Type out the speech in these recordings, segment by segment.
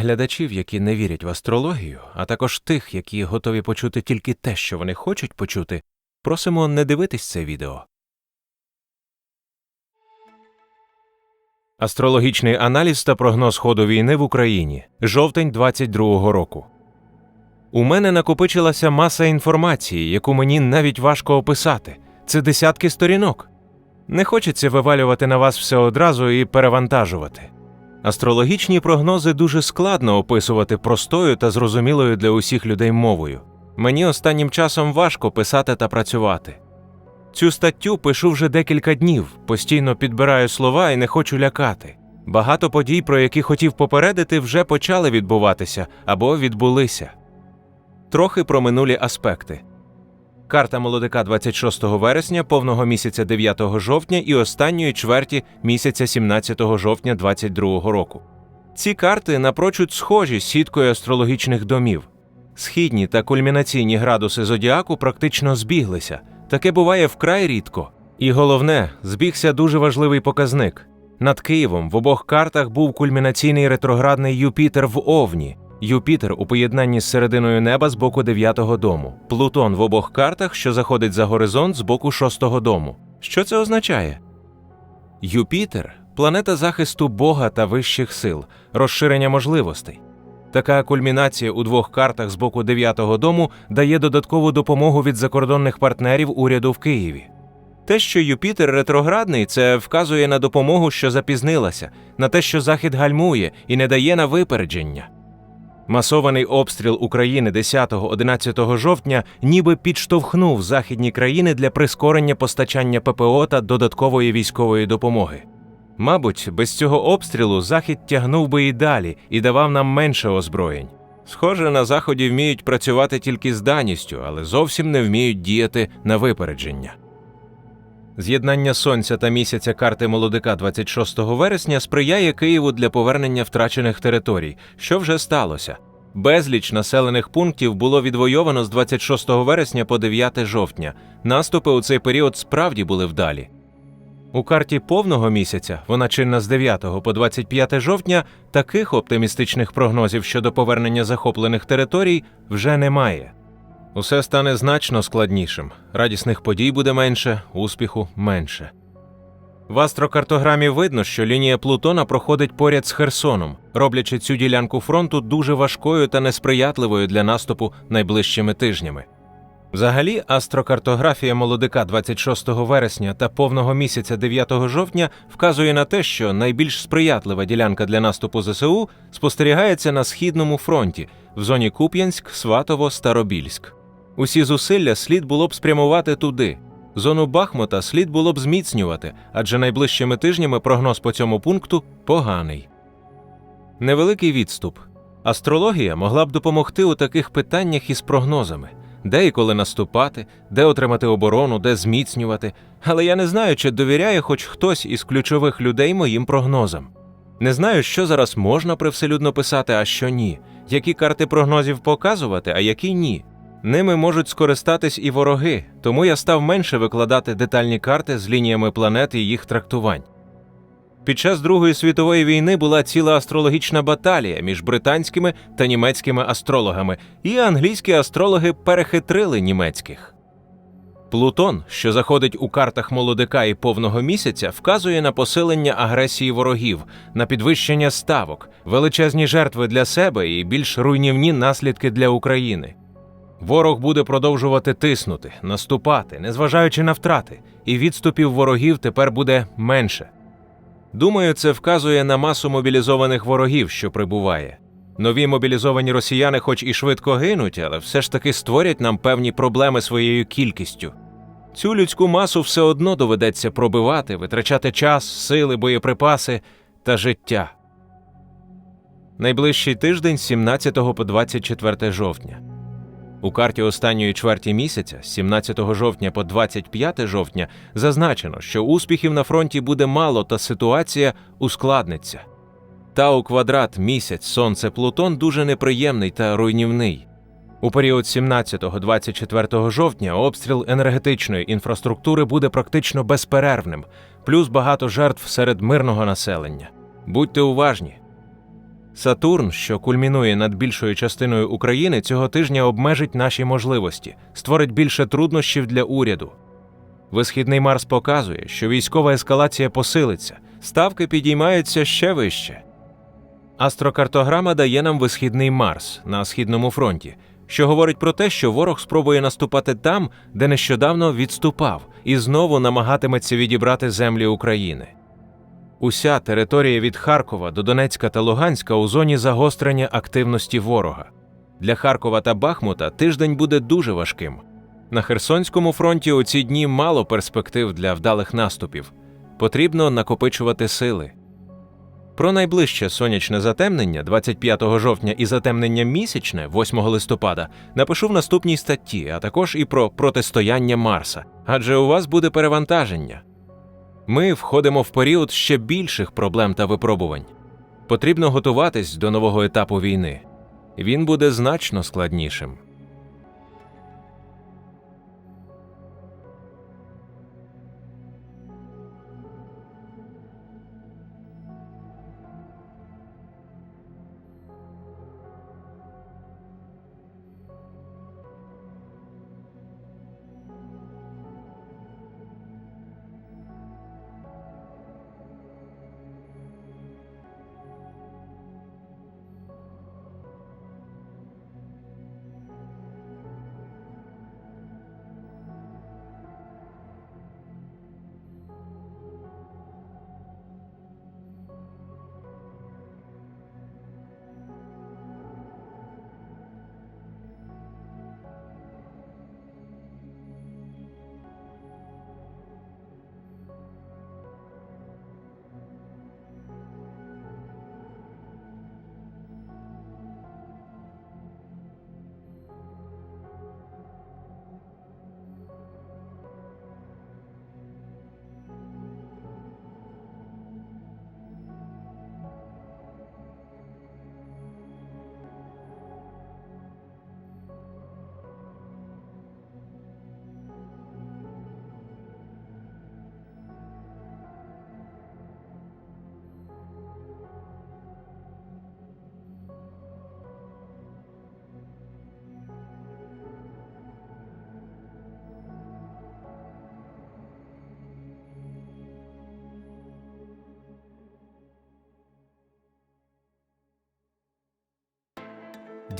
Глядачів, які не вірять в астрологію, а також тих, які готові почути тільки те, що вони хочуть почути, просимо не дивитись це відео. Астрологічний аналіз та прогноз ходу війни в Україні. Жовтень 22-го року. У мене накопичилася маса інформації, яку мені навіть важко описати. Це десятки сторінок. Не хочеться вивалювати на вас все одразу і перевантажувати. Астрологічні прогнози дуже складно описувати простою та зрозумілою для усіх людей мовою. Мені останнім часом важко писати та працювати. Цю статтю пишу вже декілька днів, постійно підбираю слова і не хочу лякати. Багато подій, про які хотів попередити, вже почали відбуватися або відбулися. Трохи про минулі аспекти. Карта молодика 26 вересня, повного місяця 9 жовтня і останньої чверті місяця 17 жовтня 22 року. Ці карти напрочуд схожі з сіткою астрологічних домів. Східні та кульмінаційні градуси зодіаку практично збіглися. Таке буває вкрай рідко. І головне, збігся дуже важливий показник. Над Києвом в обох картах був кульмінаційний ретроградний Юпітер в Овні. Юпітер у поєднанні з серединою неба з боку дев'ятого дому. Плутон в обох картах, що заходить за горизонт з боку шостого дому. Що це означає? Юпітер планета захисту Бога та вищих сил, розширення можливостей. Така кульмінація у двох картах з боку дев'ятого дому дає додаткову допомогу від закордонних партнерів уряду в Києві. Те, що Юпітер ретроградний, це вказує на допомогу, що запізнилася, на те, що Захід гальмує і не дає на випередження. Масований обстріл України 10-11 жовтня ніби підштовхнув західні країни для прискорення постачання ППО та додаткової військової допомоги. Мабуть, без цього обстрілу Захід тягнув би і далі і давав нам менше озброєнь. Схоже, на Заході вміють працювати тільки з даністю, але зовсім не вміють діяти на випередження. З'єднання сонця та місяця карти молодика 26 вересня сприяє Києву для повернення втрачених територій, що вже сталося. Безліч населених пунктів було відвойовано з 26 вересня по 9 жовтня. Наступи у цей період справді були вдалі. У карті повного місяця, вона чинна з 9 по 25 жовтня, таких оптимістичних прогнозів щодо повернення захоплених територій вже немає. Усе стане значно складнішим. Радісних подій буде менше, успіху менше. В астрокартограмі видно, що лінія Плутона проходить поряд з Херсоном, роблячи цю ділянку фронту дуже важкою та несприятливою для наступу найближчими тижнями. Взагалі, астрокартографія молодика 26 вересня та повного місяця 9 жовтня вказує на те, що найбільш сприятлива ділянка для наступу ЗСУ спостерігається на східному фронті в зоні Куп'янськ, Сватово, Старобільськ. Усі зусилля слід було б спрямувати туди. Зону Бахмута слід було б зміцнювати, адже найближчими тижнями прогноз по цьому пункту поганий. Невеликий відступ. Астрологія могла б допомогти у таких питаннях із прогнозами, де і коли наступати, де отримати оборону, де зміцнювати. Але я не знаю, чи довіряє хоч хтось із ключових людей моїм прогнозам. Не знаю, що зараз можна привселюдно писати, а що ні, які карти прогнозів показувати, а які ні. Ними можуть скористатись і вороги, тому я став менше викладати детальні карти з лініями планет і їх трактувань. Під час Другої світової війни була ціла астрологічна баталія між британськими та німецькими астрологами, і англійські астрологи перехитрили німецьких. Плутон, що заходить у картах молодика і повного місяця, вказує на посилення агресії ворогів, на підвищення ставок, величезні жертви для себе і більш руйнівні наслідки для України. Ворог буде продовжувати тиснути, наступати, незважаючи на втрати, і відступів ворогів тепер буде менше. Думаю, це вказує на масу мобілізованих ворогів, що прибуває. Нові мобілізовані росіяни, хоч і швидко гинуть, але все ж таки створять нам певні проблеми своєю кількістю. Цю людську масу все одно доведеться пробивати, витрачати час, сили, боєприпаси та життя. Найближчий тиждень 17 по 24 жовтня. У карті останньої чверті місяця, з 17 жовтня по 25 жовтня, зазначено, що успіхів на фронті буде мало та ситуація ускладниться. Тау квадрат місяць, сонце, Плутон дуже неприємний та руйнівний. У період 17-24 жовтня обстріл енергетичної інфраструктури буде практично безперервним, плюс багато жертв серед мирного населення. Будьте уважні. Сатурн, що кульмінує над більшою частиною України, цього тижня обмежить наші можливості, створить більше труднощів для уряду. Висхідний Марс показує, що військова ескалація посилиться, ставки підіймаються ще вище. Астрокартограма дає нам висхідний Марс на східному фронті, що говорить про те, що ворог спробує наступати там, де нещодавно відступав, і знову намагатиметься відібрати землі України. Уся територія від Харкова до Донецька та Луганська у зоні загострення активності ворога. Для Харкова та Бахмута тиждень буде дуже важким. На Херсонському фронті у ці дні мало перспектив для вдалих наступів. Потрібно накопичувати сили. Про найближче сонячне затемнення 25 жовтня і затемнення місячне 8 листопада напишу в наступній статті, а також і про протистояння Марса, адже у вас буде перевантаження. Ми входимо в період ще більших проблем та випробувань. Потрібно готуватись до нового етапу війни. Він буде значно складнішим.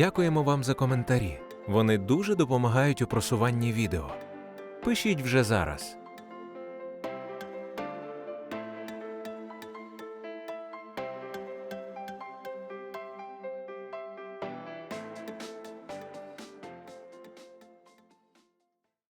Дякуємо вам за коментарі. Вони дуже допомагають у просуванні відео. Пишіть вже зараз.